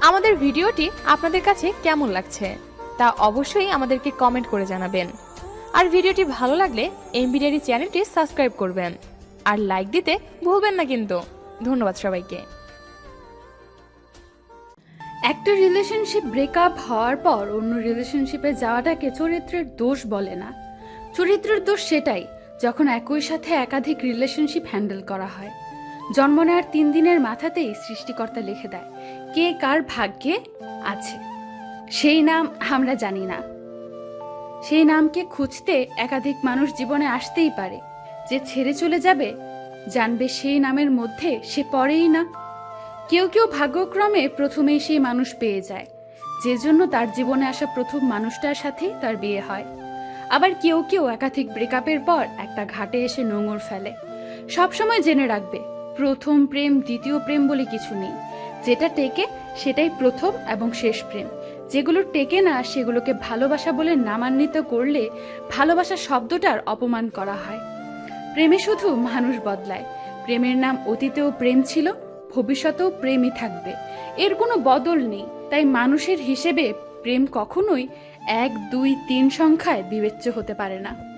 আমাদের ভিডিওটি আপনাদের কাছে কেমন লাগছে তা অবশ্যই আমাদেরকে কমেন্ট করে জানাবেন। আর ভিডিওটি ভালো লাগলে এমবিডিআরি চ্যানেলটি সাবস্ক্রাইব করবেন। আর লাইক দিতে ভুলবেন না কিন্তু। ধন্যবাদ সবাইকে। একটা রিলেশনশিপ ব্রেকআপ হওয়ার পর অন্য রিলেশনশিপে যাওয়াটাকে চরিত্রের দোষ বলে না। চরিত্রের দোষ সেটাই, যখন একই সাথে একাধিক রিলেশনশিপ হ্যান্ডেল করা হয়। জন্ম নেওয়ার তিন দিনের মাথাতেই সৃষ্টিকর্তা লিখে দেয় কে কার ভাগ্যে আছে। সেই নাম আমরা জানি না। সেই নামকে খুঁজতে একাধিক মানুষ জীবনে আসতেই পারে। যে ছেড়ে চলে যাবে, জানবে সেই নামের মধ্যে সে পড়েই না। কেউ কেউ ভাগ্যক্রমে প্রথমেই সেই মানুষ পেয়ে যায়। যে জন্য তার জীবনে আসা প্রথম মানুষটার সাথেই তার বিয়ে হয়। আবার কেউ কেউ একাধিক ব্রেকআপের পর একটা ঘাটে এসে নোঙর ফেলে। সবসময় জেনে রাখবে প্রথম প্রেম, দ্বিতীয় প্রেম বলে কিছু নেই। যেটা টেকে, সেটাই প্রথম এবং শেষ প্রেম। যেগুলো টেকে না, সেগুলোকে ভালোবাসা বলে নামান্বিত করলে ভালোবাসা শব্দটার অপমান করা হয়। প্রেমে শুধু মানুষ বদলায়। প্রেমের নাম অতীতেও প্রেম ছিল, ভবিষ্যতেও প্রেমই থাকবে। এর কোনো বদল নেই। তাই মানুষের হিসেবে প্রেম কখনোই এক, দুই, তিন সংখ্যায় বিবেচ্য হতে পারে না।